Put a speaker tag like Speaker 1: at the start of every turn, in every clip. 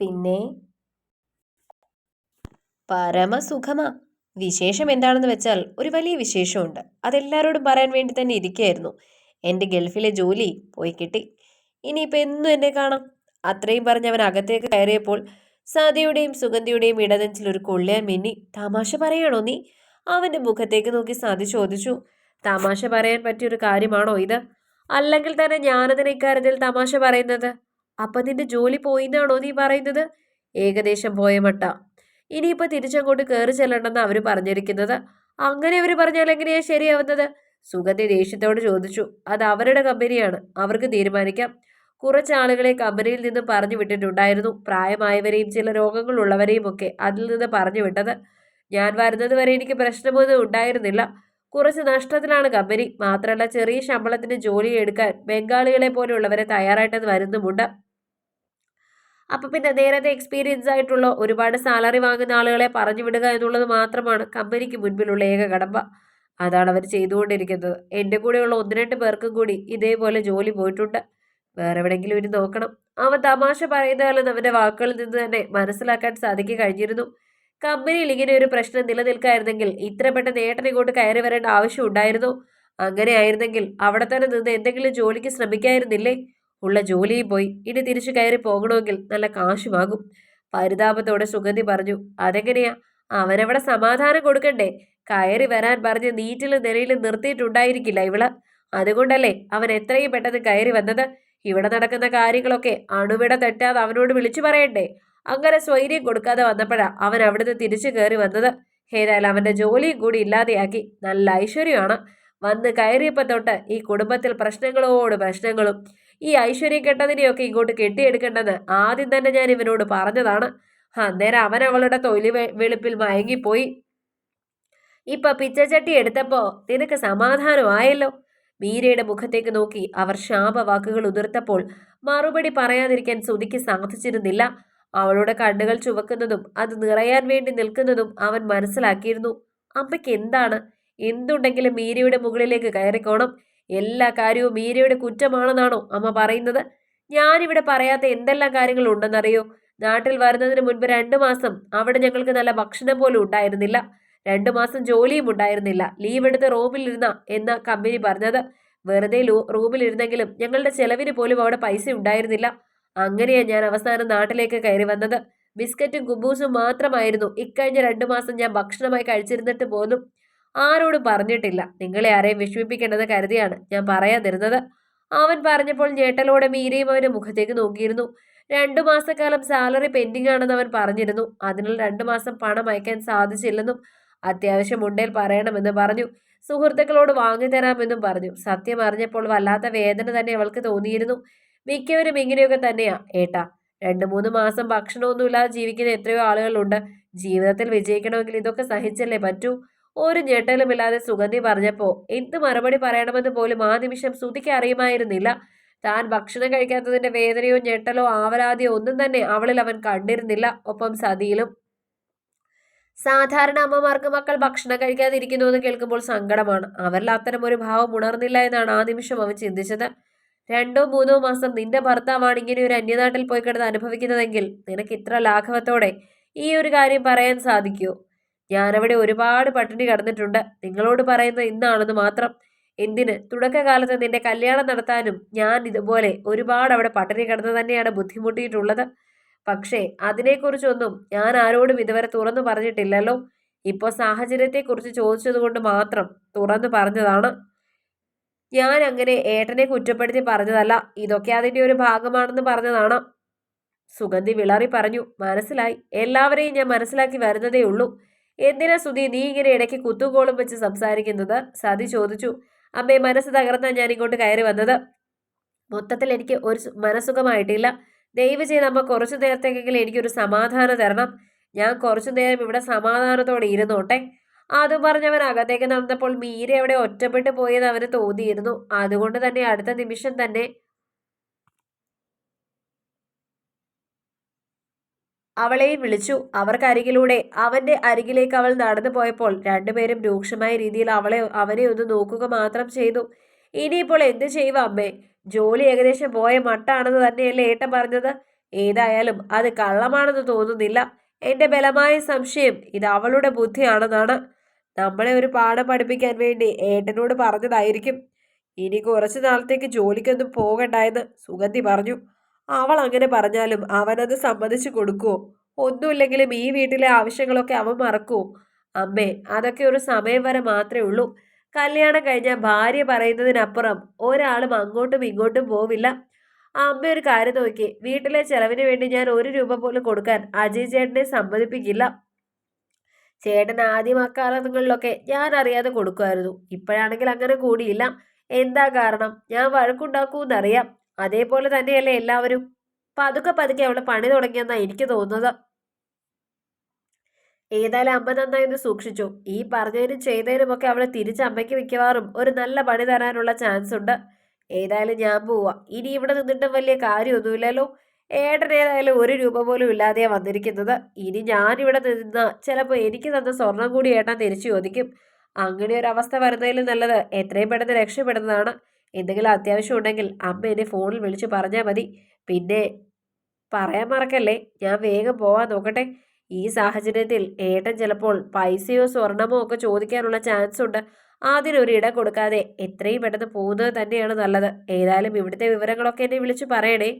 Speaker 1: പിന്നെ? പരമസുഖമാ. വിശേഷം എന്താണെന്ന് വെച്ചാൽ ഒരു വലിയ വിശേഷമുണ്ട്. അതെല്ലാവരോടും പറയാൻ വേണ്ടി തന്നെ ഇരിക്കുകയായിരുന്നു. എന്റെ ഗൾഫിലെ ജോലി പോയി കിട്ടി. ഇനിയിപ്പോൾ എന്നും എന്നെ കാണാം. അത്രയും പറഞ്ഞ് അവൻ അകത്തേക്ക് കയറിയപ്പോൾ സാദിയുടെയും സുഗന്ധിയുടെയും ഇടനെഞ്ചിൽ ഒരു കൊള്ളിയാൻ മിന്നി തമാശ പറയാണോ നീ? അവന്റെ മുഖത്തേക്ക് നോക്കി സാധി ചോദിച്ചു. തമാശ പറയാൻ പറ്റിയൊരു കാര്യമാണോ ഇത്? അല്ലെങ്കിൽ തന്നെ ഞാനതിന് ഇക്കാര്യത്തിൽ തമാശ പറയുന്നത്? അപ്പം നിന്റെ ജോലി പോയിന്നാണോ നീ പറയുന്നത്? ഏകദേശം പോയ മട്ട. ഇനിയിപ്പോൾ തിരിച്ചങ്ങോട്ട് കയറി ചെല്ലണ്ടെന്ന് അവർ പറഞ്ഞിരിക്കുന്നത്. അങ്ങനെ അവർ പറഞ്ഞാൽ എങ്ങനെയാ ശരിയാവുന്നത്? സുഗന്ധി ദേഷ്യത്തോട് ചോദിച്ചു. അത് അവരുടെ കമ്പനിയാണ്. അവർക്ക് തീരുമാനിക്കാം. കുറച്ച് ആളുകളെ കമ്പനിയിൽ നിന്ന് പറഞ്ഞു വിട്ടിട്ടുണ്ടായിരുന്നു. പ്രായമായവരെയും ചില രോഗങ്ങളുള്ളവരെയും ഒക്കെ അതിൽ നിന്ന് പറഞ്ഞു വിട്ടത്. ഞാൻ വരുന്നത് വരെ എനിക്ക് പ്രശ്നമൊന്നും ഉണ്ടായിരുന്നില്ല. കുറച്ച് നഷ്ടത്തിലാണ് കമ്പനി. മാത്രമല്ല ചെറിയ ശമ്പളത്തിന് ജോലി എടുക്കാൻ ബംഗാളികളെ പോലെയുള്ളവരെ തയ്യാറായിട്ടത് വരുന്നുമുണ്ട്. അപ്പൊ പിന്നെ നേരത്തെ എക്സ്പീരിയൻസ് ആയിട്ടുള്ള ഒരുപാട് സാലറി വാങ്ങുന്ന ആളുകളെ പറഞ്ഞു വിടുക എന്നുള്ളത് മാത്രമാണ് കമ്പനിക്ക് മുൻപിലുള്ള ഏക കടമ്പ. അതാണ് അവർ ചെയ്തുകൊണ്ടിരിക്കുന്നത്. എന്റെ കൂടെയുള്ള ഒന്ന് രണ്ട് പേർക്കും കൂടി ഇതേപോലെ ജോലി പോയിട്ടുണ്ട്. വേറെ എവിടെയെങ്കിലും ഇനി നോക്കണം. അവൻ തമാശ പറയുന്നതല്ലെന്ന് അവന്റെ വാക്കുകളിൽ നിന്ന് തന്നെ മനസ്സിലാക്കാൻ സാധിക്കുക കഴിഞ്ഞിരുന്നു. കമ്പനിയിൽ ഇങ്ങനെ ഒരു പ്രശ്നം നിലനിൽക്കായിരുന്നെങ്കിൽ ഇത്ര പെട്ടെന്ന് ഏട്ടൻ ഇങ്ങോട്ട് കയറി വരേണ്ട ആവശ്യം ഉണ്ടായിരുന്നു. അങ്ങനെ ആയിരുന്നെങ്കിൽ അവിടെ തന്നെ നിന്ന് എന്തെങ്കിലും ജോലിക്ക് ശ്രമിക്കായിരുന്നില്ലേ? ഉള്ള ജോലിയും പോയി. ഇനി തിരിച്ചു കയറി പോകണമെങ്കിൽ നല്ല കാശുമാകും പരിതാപത്തോടെ സുഗന്ധി പറഞ്ഞു അതെങ്ങനെയാ? അവനവിടെ സമാധാനം കൊടുക്കണ്ടേ? കയറി വരാൻ പറഞ്ഞ് നീറ്റിലും നിലയിലും നിർത്തിയിട്ടുണ്ടായിരിക്കില്ല ഇവൾ. അതുകൊണ്ടല്ലേ അവൻ എത്രയും പെട്ടെന്ന് കയറി വന്നത്? ഇവിടെ നടക്കുന്ന കാര്യങ്ങളൊക്കെ അണുവിട തെറ്റാതെ അവനോട് വിളിച്ചു പറയണ്ടേ? അങ്ങനെ സ്വൈര്യം കൊടുക്കാതെ വന്നപ്പോഴാ അവൻ അവിടുന്ന് തിരിച്ചു കയറി വന്നത്. ഏതായാലും അവന്റെ ജോലിയും കൂടി ഇല്ലാതെയാക്കി. നല്ല ഐശ്വര്യമാണ്. വന്ന് കയറിയപ്പോൾ തൊട്ട് ഈ കുടുംബത്തിൽ പ്രശ്നങ്ങളോട് പ്രശ്നങ്ങളും ഈ ഐശ്വര്യ കെട്ടതിനെയൊക്കെ ഇങ്ങോട്ട് കെട്ടിയെടുക്കേണ്ടത് ആദ്യം തന്നെ ഞാൻ ഇവനോട് പറഞ്ഞതാണ്. അന്നേരം അവൻ അവളുടെ തൊഴിൽ വെളുപ്പിൽ മയങ്ങിപ്പോയി. ഇപ്പൊ പിച്ചച്ചട്ടി എടുത്തപ്പോ നിനക്ക് സമാധാനമായല്ലോ? മീരയുടെ മുഖത്തേക്ക് നോക്കി അവർ ശാപവാക്കുകൾ ഉതിർത്തപ്പോൾ മറുപടി പറയാതിരിക്കാൻ സുതിക്ക് സാധിച്ചിരുന്നില്ല. അവളുടെ കണ്ണുകൾ ചുവക്കുന്നതും അത് നിറയാൻ വേണ്ടി നിൽക്കുന്നതും അവൻ മനസ്സിലാക്കിയിരുന്നു. അമ്മയ്ക്ക് എന്താണ്? എന്തുണ്ടെങ്കിലും മീരയുടെ മുകളിലേക്ക് കയറിക്കോണം. എല്ലാ കാര്യവും മീരയുടെ കുറ്റമാണെന്നാണോ അമ്മ പറയുന്നത്? ഞാനിവിടെ പറയാത്ത എന്തെല്ലാം കാര്യങ്ങൾ ഉണ്ടെന്നറിയോ നാട്ടിൽ വരുന്നതിന് മുൻപ് രണ്ടു മാസം അവിടെ ഞങ്ങൾക്ക് നല്ല ഭക്ഷണം പോലും ഉണ്ടായിരുന്നില്ല. രണ്ടു മാസം ജോലിയും ഉണ്ടായിരുന്നില്ല. ലീവ് എടുത്ത് റൂമിലിരുന്ന എന്ന കമ്പനി പറഞ്ഞത്. വെറുതെ റൂമിലിരുന്നെങ്കിലും ഞങ്ങളുടെ ചെലവിന് പോലും അവിടെ പൈസ ഉണ്ടായിരുന്നില്ല. അങ്ങനെയാണ് ഞാൻ അവസാനം നാട്ടിലേക്ക് കയറി വന്നത്. ബിസ്ക്കറ്റും കുബൂസും മാത്രമായിരുന്നു. ഇക്കഴിഞ്ഞ രണ്ടു മാസം ഞാൻ ഭക്ഷണമായി കഴിച്ചിരുന്നിട്ട് പോലും ആരോടും പറഞ്ഞിട്ടില്ല. നിങ്ങളെ ആരെയും വിഷമിപ്പിക്കേണ്ടത് കരുതിയാണ് ഞാൻ പറയാതിരുന്നത്. അവൻ പറഞ്ഞപ്പോൾ ഞേട്ടലോടെ മീരയും അവന്റെ മുഖത്തേക്ക് നോക്കിയിരുന്നു. രണ്ടു മാസക്കാലം സാലറി പെൻഡിംഗ് ആണെന്ന് അവൻ പറഞ്ഞിരുന്നു. അതിനാൽ രണ്ടു മാസം പണം അയക്കാൻ സാധിച്ചില്ലെന്നും അത്യാവശ്യം ഉണ്ടേൽ പറയണമെന്ന് പറഞ്ഞു. സുഹൃത്തുക്കളോട് വാങ്ങിത്തരാമെന്നും പറഞ്ഞു. സത്യം അറിഞ്ഞപ്പോൾ വല്ലാത്ത വേദന തന്നെ അവൾക്ക് തോന്നിയിരുന്നു. മിക്കവരും ഇങ്ങനെയൊക്കെ തന്നെയാ. ഏട്ടാ രണ്ടു മൂന്ന് മാസം ഭക്ഷണമൊന്നുമില്ലാതെ ജീവിക്കുന്ന എത്രയോ ആളുകളുണ്ട്. ജീവിതത്തിൽ വിജയിക്കണമെങ്കിൽ ഇതൊക്കെ സഹിച്ചല്ലേ പറ്റൂ? ഒരു ഞെട്ടലുമില്ലാതെ സുഗന്ധി പറഞ്ഞപ്പോൾ എന്ത് മറുപടി പറയണമെന്ന് പോലും ആ നിമിഷം ശ്രുതിക്ക് അറിയുമായിരുന്നില്ല. താൻ ഭക്ഷണം കഴിക്കാത്തതിന്റെ വേദനയോ ഞെട്ടലോ ആവലാതിയോ ഒന്നും തന്നെ അവളിൽ അവൻ കണ്ടിരുന്നില്ല ഒപ്പം സതിയിലും. സാധാരണ അമ്മമാർക്ക് മക്കൾ ഭക്ഷണം കഴിക്കാതിരിക്കുന്നു എന്ന് കേൾക്കുമ്പോൾ സങ്കടമാണ്. അവരിൽ അത്തരം ഒരു ഭാവം ഉണർന്നില്ല എന്നാണ് ആ നിമിഷം അവൻ ചിന്തിച്ചത്. രണ്ടോ മൂന്നോ മാസം നിന്റെ ഭർത്താവാണ് ഇങ്ങനെ ഒരു അന്യനാട്ടിൽ പോയി കിടന്ന് അനുഭവിക്കുന്നതെങ്കിൽ നിനക്ക് ഇത്ര ലാഘവത്തോടെ ഈ ഒരു കാര്യം പറയാൻ സാധിക്കുമോ ഞാനവിടെ ഒരുപാട് പട്ടിണി കടന്നിട്ടുണ്ട്. നിങ്ങളോട് പറയുന്നത് ഇന്നാണെന്ന് മാത്രം. എന്തിന്? തുടക്കകാലത്ത് നിന്റെ കല്യാണം നടത്താനും ഞാൻ ഇതുപോലെ ഒരുപാട് അവിടെ പട്ടിണി കിടന്ന് തന്നെയാണ് ബുദ്ധിമുട്ടിയിട്ടുള്ളത്. പക്ഷേ അതിനെക്കുറിച്ചൊന്നും ഞാൻ ആരോടും ഇതുവരെ തുറന്നു പറഞ്ഞിട്ടില്ലല്ലോ. ഇപ്പോൾ സാഹചര്യത്തെക്കുറിച്ച് ചോദിച്ചതുകൊണ്ട് മാത്രം തുറന്നു പറഞ്ഞതാണ്. ഞാൻ അങ്ങനെ ഏട്ടനെ കുറ്റപ്പെടുത്തി പറഞ്ഞതല്ല. ഇതൊക്കെ അതിന്റെ ഒരു ഭാഗമാണെന്ന് പറഞ്ഞതാണ്. സുഗന്ധി വിളറി പറഞ്ഞു. മനസ്സിലായി. എല്ലാവരെയും ഞാൻ മനസ്സിലാക്കി വരുന്നതേ ഉള്ളൂ. എന്തിനാ സുധി നീ ഇങ്ങനെ ഇടയ്ക്ക് കുത്തുകോളും വെച്ച് സംസാരിക്കുന്നത്? സതി ചോദിച്ചു. അമ്മേ മനസ്സ് തകർന്നാ ഞാൻ ഇങ്ങോട്ട് കയറി വന്നത്. മൊത്തത്തിൽ എനിക്ക് ഒരു മനസുഖമായിട്ടില്ല ദയവ് ചെയ്ത് അമ്മ കുറച്ചു നേരത്തേക്കെങ്കിലും എനിക്കൊരു സമാധാനം തരണം. ഞാൻ കുറച്ചു നേരം ഇവിടെ സമാധാനത്തോടെ ഇരുന്നോട്ടെ. അതും പറഞ്ഞവൻ അകത്തേക്ക് നടന്നപ്പോൾ മീര അവിടെ ഒറ്റപ്പെട്ടു പോയെന്ന് അവന് തോന്നിയിരുന്നു. അതുകൊണ്ട് തന്നെ അടുത്ത നിമിഷം തന്നെ അവളെയും വിളിച്ചു. അവർക്കരികിലൂടെ അവന്റെ അരികിലേക്ക് അവൾ നടന്നു പോയപ്പോൾ രണ്ടുപേരും രൂക്ഷമായ രീതിയിൽ അവളെ അവനെ ഒന്ന് നോക്കുക മാത്രം ചെയ്തു. ഇനിയിപ്പോൾ എന്ത് ചെയ്യുക അമ്മേ? ജോലി ഏകദേശം പോയ മട്ടാണെന്ന് തന്നെയല്ലേ ഏട്ടൻ പറഞ്ഞത്? ഏതായാലും അത് കള്ളമാണെന്ന് തോന്നുന്നില്ല. എന്റെ ബലമായ സംശയം ഇത് അവളുടെ ബുദ്ധിയാണെന്നാണ്. നമ്മളെ ഒരു പാഠം പഠിപ്പിക്കാൻ വേണ്ടി ഏട്ടനോട് പറഞ്ഞതായിരിക്കും. ഇനി കുറച്ചു നാളത്തേക്ക് ജോലിക്കൊന്നും പോകണ്ടായെന്ന് സുഗന്ധി പറഞ്ഞു. അവൾ അങ്ങനെ പറഞ്ഞാലും അവനത് സമ്മതിച്ചു കൊടുക്കുമോ ഒന്നുമില്ലെങ്കിലും ഈ വീട്ടിലെ ആവശ്യങ്ങളൊക്കെ അവൻ മറക്കൂ അമ്മേ അതൊക്കെ ഒരു സമയം വരെ മാത്രമേ ഉള്ളൂ. കല്യാണം കഴിഞ്ഞാൽ ഭാര്യ പറയുന്നതിനപ്പുറം ഒരാളും അങ്ങോട്ടും ഇങ്ങോട്ടും പോവില്ല. അമ്മ ഒരു കാര്യം നോക്കി. വീട്ടിലെ ചെലവിന് വേണ്ടി ഞാൻ ഒരു രൂപ പോലും കൊടുക്കാൻ അജയ് ചേട്ടനെ സമ്മതിപ്പിക്കില്ല. ചേട്ടൻ ആദ്യം അക്കാലങ്ങളിലൊക്കെ ഞാൻ അറിയാതെ കൊടുക്കുമായിരുന്നു. ഇപ്പോഴാണെങ്കിൽ അങ്ങനെ കൂടിയില്ല. എന്താ കാരണം? ഞാൻ വഴക്കുണ്ടാക്കൂന്നറിയാം. അതേപോലെ തന്നെയല്ലേ എല്ലാവരും? പതുക്കെ പതുക്കെ അവളെ പണി തുടങ്ങിയെന്നാണ് എനിക്ക് തോന്നുന്നത്. ഏതായാലും അമ്മ നന്നായി സൂക്ഷിച്ചു. ഈ പറഞ്ഞതിനും ചെയ്തതിനുമൊക്കെ അവളെ തിരിച്ച് അമ്മയ്ക്ക് മിക്കവാറും ഒരു നല്ല പണി തരാനുള്ള ചാൻസ് ഉണ്ട്. ഏതായാലും ഞാൻ പോവാ. ഇനി ഇവിടെ നിന്നിട്ടും വലിയ കാര്യമൊന്നുമില്ലല്ലോ. ഏട്ടനേതായാലും ഒരു രൂപ പോലും ഇല്ലാതെയാണ് വന്നിരിക്കുന്നത്. ഇനി ഞാൻ ഇവിടെ നിന്ന ചിലപ്പോൾ എനിക്ക് തന്ന സ്വർണം കൂടി ഏട്ടൻ തിരിച്ചു ചോദിക്കും. അങ്ങനെ ഒരു അവസ്ഥ വരുന്നതിലും നല്ലത് എത്രയും പെട്ടെന്ന് രക്ഷപ്പെടുന്നതാണ്. എന്തെങ്കിലും അത്യാവശ്യം ഉണ്ടെങ്കിൽ അമ്മ എന്നെ ഫോണിൽ വിളിച്ച് പറഞ്ഞാൽ മതി. പിന്നെ പറയാൻ മറക്കല്ലേ? ഞാൻ വേഗം പോവാൻ നോക്കട്ടെ. ഈ സാഹചര്യത്തിൽ ഏട്ടൻ ചിലപ്പോൾ പൈസയോ സ്വർണമോ ഒക്കെ ചോദിക്കാനുള്ള ചാൻസ് ഉണ്ട്. അതിനൊരു ഇട കൊടുക്കാതെ എത്രയും പെട്ടെന്ന് പോകുന്നത് തന്നെയാണ് നല്ലത്. ഏതായാലും ഇവിടുത്തെ വിവരങ്ങളൊക്കെ എന്നെ വിളിച്ച് പറയണേ.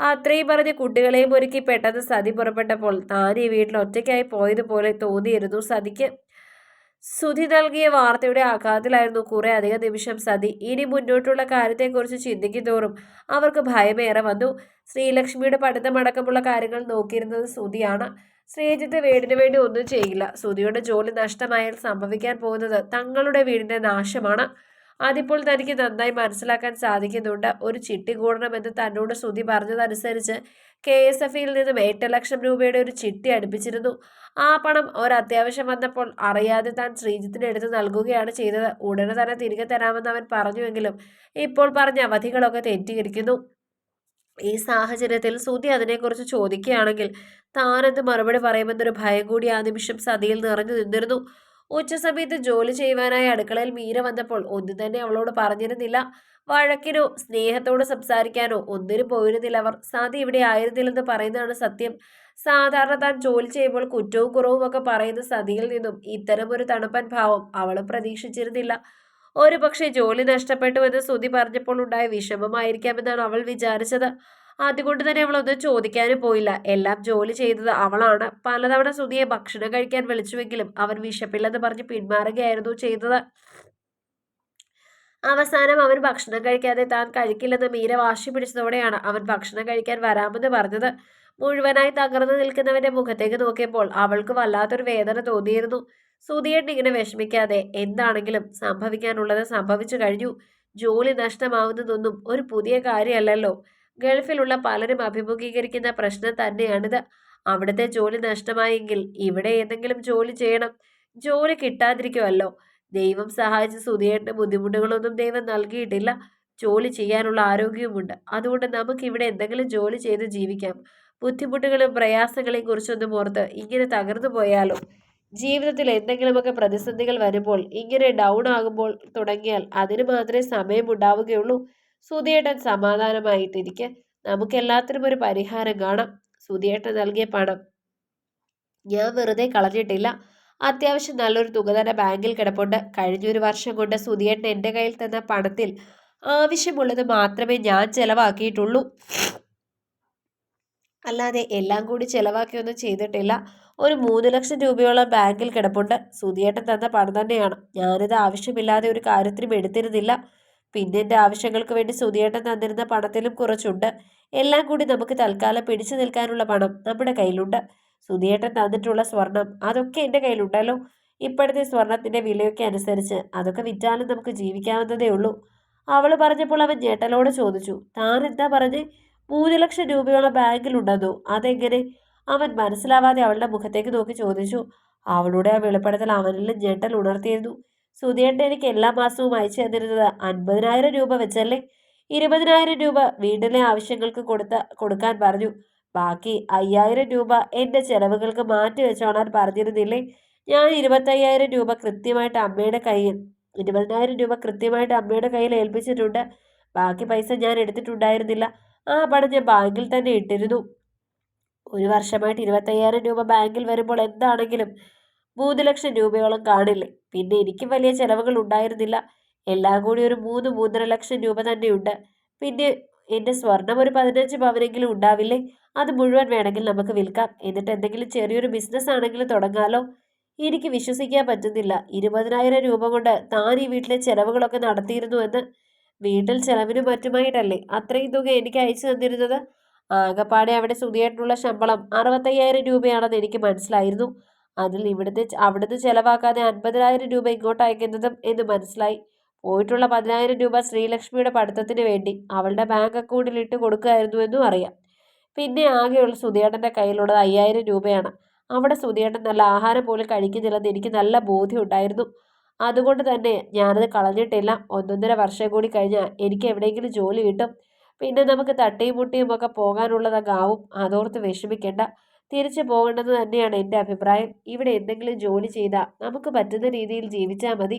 Speaker 1: അത്രയും പറഞ്ഞ് കുട്ടികളെയും ഒരുക്കി പെട്ടെന്ന് സതി പുറപ്പെട്ടപ്പോൾ താൻ ഈ വീട്ടിൽ ഒറ്റയ്ക്കായി പോയതുപോലെ തോന്നിയിരുന്നു സതിക്ക്. സുധി നൽകിയ വാർത്തയുടെ ആഘാതത്തിലായിരുന്നു കുറെ അധികം നിമിഷം സതി. ഇനി മുന്നോട്ടുള്ള കാര്യത്തെക്കുറിച്ച് ചിന്തിക്കും തോറും അവർക്ക് ഭയമേറെ വന്നു. ശ്രീലക്ഷ്മിയുടെ പഠിത്തമടക്കമുള്ള കാര്യങ്ങൾ നോക്കിയിരുന്നത് സുധിയാണ്. ശ്രീജിത്ത് വീടിന് വേണ്ടി ഒന്നും ചെയ്യില്ല. സുധിയുടെ ജോലി നഷ്ടമായാൽ സംഭവിക്കാൻ പോകുന്നത് തങ്ങളുടെ വീടിന്റെ നാശമാണ്. അതിപ്പോൾ തനിക്ക് നന്നായി മനസ്സിലാക്കാൻ സാധിക്കുന്നുണ്ട്. ഒരു ചിട്ടി കൂടണമെന്ന് തന്നോട് ശ്രുതി പറഞ്ഞതനുസരിച്ച് കെ എസ് എഫിൽ നിന്നും എട്ട് ലക്ഷം രൂപയുടെ ഒരു ചിട്ടി അടുപ്പിച്ചിരുന്നു. ആ പണം ഒരത്യാവശ്യം വന്നപ്പോൾ അറിയാതെ താൻ ശ്രീജിത്തിന് എടുത്ത് നൽകുകയാണ് ചെയ്തത്. ഉടനെ തന്നെ തിരികെ തരാമെന്ന് അവൻ പറഞ്ഞുവെങ്കിലും ഇപ്പോൾ പറഞ്ഞ അവധികളൊക്കെ തെറ്റിയിരിക്കുന്നു. ഈ സാഹചര്യത്തിൽ സുതി അതിനെക്കുറിച്ച് ചോദിക്കുകയാണെങ്കിൽ താനെന്ത് മറുപടി പറയുമെന്നൊരു ഭയം കൂടി ആ നിമിഷം സതിയിൽ നിറഞ്ഞു നിന്നിരുന്നു. ഉച്ചസമയത്ത് ജോലി ചെയ്യുവാനായി അടുക്കളയിൽ മീര വന്നപ്പോൾ ഒന്നും തന്നെ അവളോട് പറഞ്ഞിരുന്നില്ല. വഴക്കിനോ സ്നേഹത്തോട് സംസാരിക്കാനോ ഒന്നിനും പോയിരുന്നില്ല അവർ. സതി ഇവിടെ ആയിരുന്നില്ലെന്ന് പറയുന്നതാണ് സത്യം. സാധാരണ താൻ ജോലി ചെയ്യുമ്പോൾ കുറ്റവും കുറവും ഒക്കെ പറയുന്ന സതിയിൽ നിന്നും ഇത്തരമൊരു തണുപ്പൻ ഭാവം അവളും പ്രതീക്ഷിച്ചിരുന്നില്ല. ഒരു പക്ഷേ ജോലി നഷ്ടപ്പെട്ടുവെന്ന് സുതി പറഞ്ഞപ്പോൾ ഉണ്ടായ വിഷമമായിരിക്കാമെന്നാണ് അവൾ വിചാരിച്ചത്. അതുകൊണ്ട് തന്നെ അവളൊന്നും ചോദിക്കാനും പോയില്ല. എല്ലാം ജോലി ചെയ്തത് അവളാണ്. പലതവണ സുതിയെ ഭക്ഷണം കഴിക്കാൻ വിളിച്ചുവെങ്കിലും അവൻ വിശപ്പില്ലെന്ന് പറഞ്ഞ് പിന്മാറുകയായിരുന്നു ചെയ്തത്. അവസാനം അവൻ ഭക്ഷണം കഴിക്കാതെ താൻ കഴിക്കില്ലെന്ന് മീര വാശി പിടിച്ചതോടെയാണ് അവൻ ഭക്ഷണം കഴിക്കാൻ വരാമെന്ന് പറഞ്ഞത്. മുഴുവനായി തകർന്നു നിൽക്കുന്നവന്റെ മുഖത്തേക്ക് നോക്കിയപ്പോൾ അവൾക്ക് വല്ലാത്തൊരു വേദന തോന്നിയിരുന്നു. സുധിയേട്ടൻ ഇങ്ങനെ വിഷമിക്കാതെ എന്താണെങ്കിലും സംഭവിക്കാനുള്ളത് സംഭവിച്ചു കഴിഞ്ഞു. ജോലി നഷ്ടമാവുന്നതൊന്നും ഒരു പുതിയ കാര്യമല്ലല്ലോ. ഗൾഫിലുള്ള പലരും അഭിമുഖീകരിക്കുന്ന പ്രശ്നം തന്നെയാണിത്. അവിടുത്തെ ജോലി നഷ്ടമായെങ്കിൽ ഇവിടെ ഏതെങ്കിലും ജോലി ചെയ്യണം. ജോലി കിട്ടാതിരിക്കുമല്ലോ ദൈവം സഹായിച്ച് സുധിയേട്ടന് ബുദ്ധിമുട്ടുകളൊന്നും ദൈവം നൽകിയിട്ടില്ല. ജോലി ചെയ്യാനുള്ള ആരോഗ്യവുമുണ്ട്. അതുകൊണ്ട് നമുക്ക് ഇവിടെ എന്തെങ്കിലും ജോലി ചെയ്ത് ജീവിക്കാം. ബുദ്ധിമുട്ടുകളും പ്രയാസങ്ങളെയും കുറിച്ചൊന്നും ഓർത്ത് ഇങ്ങനെ തകർന്നു പോയാലോ? ജീവിതത്തിൽ എന്തെങ്കിലുമൊക്കെ പ്രതിസന്ധികൾ വരുമ്പോൾ ഇങ്ങനെ ഡൗൺ ആകുമ്പോൾ തുടങ്ങിയാൽ അതിന് മാത്രമേ സമയമുണ്ടാവുകയുള്ളൂ സുധിയേട്ടൻ സമാധാനമായിട്ടിരിക്കെ നമുക്ക് എല്ലാത്തിനും ഒരു പരിഹാരം കാണാം. സുധിയേട്ടൻ നൽകിയ പണം. ഞാൻ വെറുതെ കളഞ്ഞിട്ടില്ല. അത്യാവശ്യം നല്ലൊരു തുക തന്നെ ബാങ്കിൽ കിടപ്പുണ്ട്. കഴിഞ്ഞൊരു വർഷം കൊണ്ട് സുധിയേട്ടൻ എന്റെ കയ്യിൽ തന്ന പണത്തിൽ ആവശ്യമുള്ളത് മാത്രമേ ഞാൻ ചെലവാക്കിയിട്ടുള്ളൂ. അല്ലാതെ എല്ലാം കൂടി ചെലവാക്കിയൊന്നും ചെയ്തിട്ടില്ല. ഒരു മൂന്ന് ലക്ഷം രൂപയോളം ബാങ്കിൽ കിടപ്പുണ്ട്. സുധിയേട്ടൻ തന്ന പണം തന്നെയാണ്. ഞാനിത് ആവശ്യമില്ലാതെ ഒരു കാര്യത്തിനും എടുത്തിരുന്നില്ല. പിന്നെ എന്റെ ആവശ്യങ്ങൾക്ക് വേണ്ടി സുധിയേട്ടൻ തന്നിരുന്ന പണത്തിലും കുറച്ചുണ്ട്. എല്ലാം കൂടി നമുക്ക് തൽക്കാലം പിടിച്ചു നിൽക്കാനുള്ള പണം നമ്മുടെ കയ്യിലുണ്ട്. സുധിയേട്ടൻ തന്നിട്ടുള്ള സ്വർണം അതൊക്കെ എന്റെ കയ്യിലുണ്ടല്ലോ. ഇപ്പോഴത്തെ സ്വർണത്തിന്റെ വിലയൊക്കെ അനുസരിച്ച് അതൊക്കെ വിറ്റാലും നമുക്ക് ജീവിക്കാവുന്നതേ ഉള്ളൂ. അവൾ പറഞ്ഞപ്പോൾ അവൻ ഞേട്ടലോട് ചോദിച്ചു താൻ എന്താ പറഞ്ഞ്? മൂന്ന് ലക്ഷം രൂപയോളം ബാങ്കിലുണ്ടെന്നോ? അതെങ്ങനെ? അവൻ മനസ്സിലാവാതെ അവളുടെ മുഖത്തേക്ക് നോക്കി ചോദിച്ചു അവളുടെ ആ വെളിപ്പെടുത്തൽ അവനിലും ഞെട്ടൽ ഉണർത്തിയിരുന്നു. സുധിയേട്ടൻ എനിക്ക് എല്ലാ മാസവും അയച്ചു തന്നിരുന്നത് അൻപതിനായിരം രൂപ വെച്ചല്ലേ? ഇരുപതിനായിരം രൂപ വീട്ടിലെ ആവശ്യങ്ങൾക്ക് കൊടുത്ത കൊടുക്കാൻ പറഞ്ഞു. ബാക്കി അയ്യായിരം രൂപ എന്റെ ചെലവുകൾക്ക് മാറ്റി വെച്ചോണാൻ പറഞ്ഞിരുന്നില്ലേ? ഞാൻ ഇരുപത്തയ്യായിരം രൂപ കൃത്യമായിട്ട് അമ്മയുടെ കയ്യിൽ ഇരുപതിനായിരം രൂപ കൃത്യമായിട്ട് അമ്മയുടെ കയ്യിൽ ഏൽപ്പിച്ചിട്ടുണ്ട്. ബാക്കി പൈസ ഞാൻ എടുത്തിട്ടുണ്ടായിരുന്നില്ല. ആ പണം ഞാൻ ബാങ്കിൽ തന്നെ ഇട്ടിരുന്നു. ഒരു വർഷമായിട്ട് ഇരുപത്തയ്യായിരം രൂപ ബാങ്കിൽ വരുമ്പോൾ എന്താണെങ്കിലും മൂന്ന് ലക്ഷം രൂപയോളം കാണില്ലേ പിന്നെ എനിക്ക് വലിയ ചെലവുകൾ ഉണ്ടായിരുന്നില്ല. എല്ലാം കൂടി ഒരു മൂന്ന് മൂന്നര ലക്ഷം രൂപ തന്നെയുണ്ട്. പിന്നെ എന്റെ സ്വർണം ഒരു പതിനഞ്ച് പവനെങ്കിലും ഉണ്ടാവില്ലേ? അത് മുഴുവൻ വേണമെങ്കിൽ നമുക്ക് വിൽക്കാം. എന്നിട്ട് എന്തെങ്കിലും ചെറിയൊരു ബിസിനസ് ആണെങ്കിലും തുടങ്ങാലോ? എനിക്ക് വിശ്വസിക്കാൻ പറ്റുന്നില്ല. ഇരുപതിനായിരം രൂപ കൊണ്ട് താൻ ഈ വീട്ടിലെ ചെലവുകളൊക്കെ നടത്തിയിരുന്നു എന്ന്. വീട്ടിൽ ചെലവിനും മറ്റുമായിട്ടല്ലേ അത്രയും തുക എനിക്ക് അയച്ചു തന്നിരുന്നത്? ആകെപ്പാടെ അവിടെ സുതിയായിട്ടുള്ള ശമ്പളം അറുപത്തയ്യായിരം രൂപയാണെന്ന് എനിക്ക് മനസ്സിലായിരുന്നു. അതിൽ ഇവിടുത്തെ അവിടുന്ന് ചെലവാക്കാതെ അൻപതിനായിരം രൂപ ഇങ്ങോട്ട് അയക്കുന്നതും എന്ന് മനസ്സിലായി. പോയിട്ടുള്ള പതിനായിരം രൂപ ശ്രീലക്ഷ്മിയുടെ പഠിത്തത്തിന് വേണ്ടി അവളുടെ ബാങ്ക് അക്കൗണ്ടിൽ ഇട്ട് കൊടുക്കുമായിരുന്നു എന്നും അറിയാം. പിന്നെ ആകെയുള്ള സുധിയേട്ടന്റെ കയ്യിലുള്ളത് അയ്യായിരം രൂപയാണ്. അവിടെ സുധിയേട്ടൻ നല്ല ആഹാരം പോലും കഴിക്കുന്നില്ലെന്ന് എനിക്ക് നല്ല ബോധ്യം ഉണ്ടായിരുന്നു അതുകൊണ്ട് തന്നെ ഞാനത് കളഞ്ഞിട്ടില്ല. ഒന്നൊന്നര വർഷം കൂടി കഴിഞ്ഞാൽ എനിക്ക് എവിടെയെങ്കിലും ജോലി കിട്ടും. പിന്നെ നമുക്ക് തട്ടിയും മുട്ടിയും ഒക്കെ പോകാനുള്ളതൊക്കെ ആവും. അതോർത്ത് വിഷമിക്കേണ്ട. തിരിച്ചു പോകേണ്ടത് തന്നെയാണ് എന്റെ അഭിപ്രായം. ഇവിടെ എന്തെങ്കിലും ജോലി ചെയ്താൽ നമുക്ക് പറ്റുന്ന രീതിയിൽ ജീവിച്ചാൽ മതി.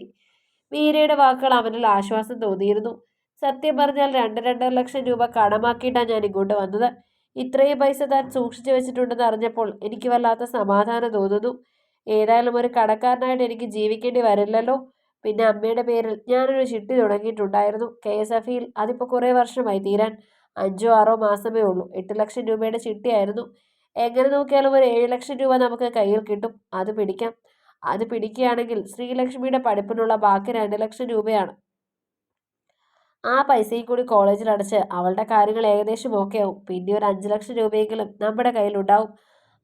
Speaker 1: മീരയുടെ വാക്കുകൾ അവനിൽ ആശ്വാസം തോന്നിയിരുന്നു. സത്യം പറഞ്ഞാൽ രണ്ട് രണ്ടര ലക്ഷം രൂപ കടമാക്കിയിട്ടാണ് ഞാൻ ഇങ്ങോട്ട് വന്നത്. ഇത്രയും പൈസ താൻ സൂക്ഷിച്ചു വെച്ചിട്ടുണ്ടെന്ന് അറിഞ്ഞപ്പോൾ എനിക്ക് വല്ലാത്ത സമാധാനം തോന്നുന്നു. ഏതായാലും ഒരു കടക്കാരനായിട്ട് എനിക്ക് ജീവിക്കേണ്ടി വരില്ലല്ലോ. പിന്നെ അമ്മയുടെ പേരിൽ ഞാനൊരു ചിട്ടി തുടങ്ങിയിട്ടുണ്ടായിരുന്നു. കെ എസ് എഫ് ഇയിൽ അതിപ്പോൾ കുറേ വർഷമായി തീരാൻ. അഞ്ചോ ആറോ മാസമേ ഉള്ളൂ. എട്ട് ലക്ഷം രൂപയുടെ ചിട്ടിയായിരുന്നു. എങ്ങനെ നോക്കിയാലും ഒരു ഏഴ് ലക്ഷം രൂപ നമുക്ക് കയ്യിൽ കിട്ടും. അത് പിടിക്കാം. അത് പിടിക്കുകയാണെങ്കിൽ ശ്രീലക്ഷ്മിയുടെ പഠിപ്പിനുള്ള ബാക്കി രണ്ട് ലക്ഷം രൂപയാണ്. ആ പൈസയും കൂടി കോളേജിൽ അടച്ച് അവളുടെ കാര്യങ്ങൾ ഏകദേശം ഓക്കെ ആവും. പിന്നെ ഒരു അഞ്ച് ലക്ഷം രൂപയെങ്കിലും നമ്മുടെ കയ്യിലുണ്ടാവും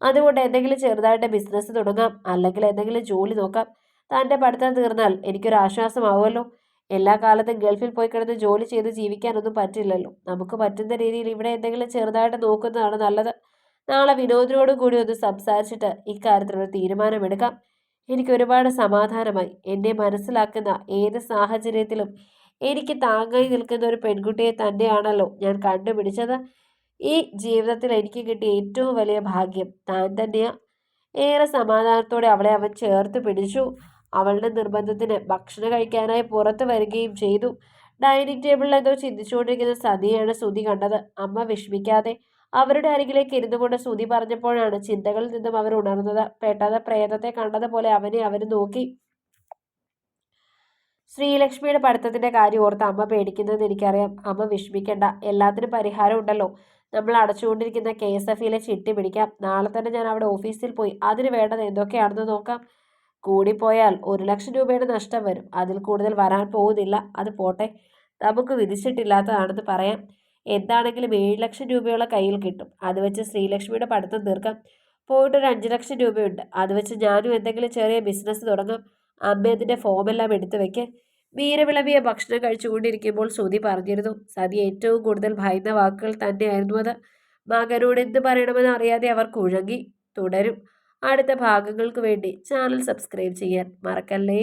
Speaker 1: അതുകൊണ്ട് എന്തെങ്കിലും ചെറുതായിട്ട് ബിസിനസ് തുടങ്ങാം. അല്ലെങ്കിൽ എന്തെങ്കിലും ജോലി നോക്കാം. തന്റെ പഠിത്തം തീർന്നാൽ എനിക്കൊരു ആശ്വാസമാവുമല്ലോ. എല്ലാ കാലത്തും ഗൾഫിൽ പോയി കിടന്ന് ജോലി ചെയ്ത് ജീവിക്കാനൊന്നും പറ്റില്ലല്ലോ. നമുക്ക് പറ്റുന്ന രീതിയിൽ ഇവിടെ എന്തെങ്കിലും ചെറുതായിട്ട് നോക്കുന്നതാണ് നല്ലത്. നാളെ വിനോദിനോടും കൂടി ഒന്ന് സംസാരിച്ചിട്ട് ഇക്കാര്യത്തിലൊരു തീരുമാനമെടുക്കാം. എനിക്ക് ഒരുപാട് സമാധാനമായി. എന്നെ മനസ്സിലാക്കുന്ന ഏത് സാഹചര്യത്തിലും എനിക്ക് താങ്ങായി നിൽക്കുന്ന ഒരു പെൺകുട്ടിയെ തന്നെയാണല്ലോ ഞാൻ കണ്ടുപിടിച്ചത്. ഈ ജീവിതത്തിൽ എനിക്ക് കിട്ടിയ ഏറ്റവും വലിയ ഭാഗ്യം താൻ തന്നെയാ. ഏറെ സമാധാനത്തോടെ അവളെ അവൻ ചേർത്ത് പിടിച്ചു. അവളുടെ നിർബന്ധത്തിന് ഭക്ഷണം കഴിക്കാനായി പുറത്തു വരികയും ചെയ്തു. ഡൈനിങ് ടേബിളിൽ എന്തോ ചിന്തിച്ചുകൊണ്ടിരിക്കുന്ന സതിയാണ് സുതി കണ്ടത്. അമ്മ വിഷമിക്കാതെ അവരുടെ അരികിലേക്ക് ഇരുന്നു കൊണ്ട് സുതി പറഞ്ഞപ്പോഴാണ് ചിന്തകളിൽ നിന്നും അവർ ഉണർന്നത്. പെട്ടെന്ന് പ്രേതത്തെ കണ്ടതുപോലെ അവനെ അവർ നോക്കി. ശ്രീലക്ഷ്മിയുടെ പഠിത്തത്തിന്റെ കാര്യം ഓർത്ത് അമ്മ പേടിക്കുന്നത് എനിക്കറിയാം. അമ്മ വിഷമിക്കേണ്ട. എല്ലാത്തിനും പരിഹാരം ഉണ്ടല്ലോ. നമ്മൾ അടച്ചുകൊണ്ടിരിക്കുന്ന കെ എസ് എഫിലെ ചിട്ടി പിടിക്കാം. നാളെ തന്നെ ഞാൻ അവിടെ ഓഫീസിൽ പോയി. അതിന് വേണ്ടത് എന്തൊക്കെയാണെന്ന് നോക്കാം. കൂടിപ്പോയാൽ ഒരു ലക്ഷം രൂപയുടെ നഷ്ടം വരും. അതിൽ കൂടുതൽ വരാൻ പോകുന്നില്ല. അത് പോട്ടെ. നമുക്ക് വിധിച്ചിട്ടില്ലാത്തതാണെന്ന് പറയാം. എന്താണെങ്കിലും ഏഴ് ലക്ഷം രൂപയോളം കയ്യിൽ കിട്ടും. അത് വെച്ച് ശ്രീലക്ഷ്മിയുടെ പഠിത്തം തീർക്കാം. പോയിട്ട് ഒരു അഞ്ച് ലക്ഷം രൂപയുണ്ട്. അത് വെച്ച് ഞാനും എന്തെങ്കിലും ചെറിയ ബിസിനസ് തുടങ്ങാം. അമ്മേതിന്റെ ഫോമെല്ലാം എടുത്തു വയ്ക്ക് വീരവിളവിയ ഭക്ഷണം കഴിച്ചുകൊണ്ടിരിക്കുമ്പോൾ ശ്രുതി പറഞ്ഞിരുന്നു സതി ഏറ്റവും കൂടുതൽ ഭയന്ന വാക്കുകൾ തന്നെയായിരുന്നു അത്. മകനോട് എന്ത് പറയണമെന്ന് അറിയാതെ അവർ കുഴങ്ങി തുടരും. അടുത്ത ഭാഗങ്ങൾക്ക് വേണ്ടി ചാനൽ സബ്സ്ക്രൈബ് ചെയ്യാൻ മറക്കല്ലേ?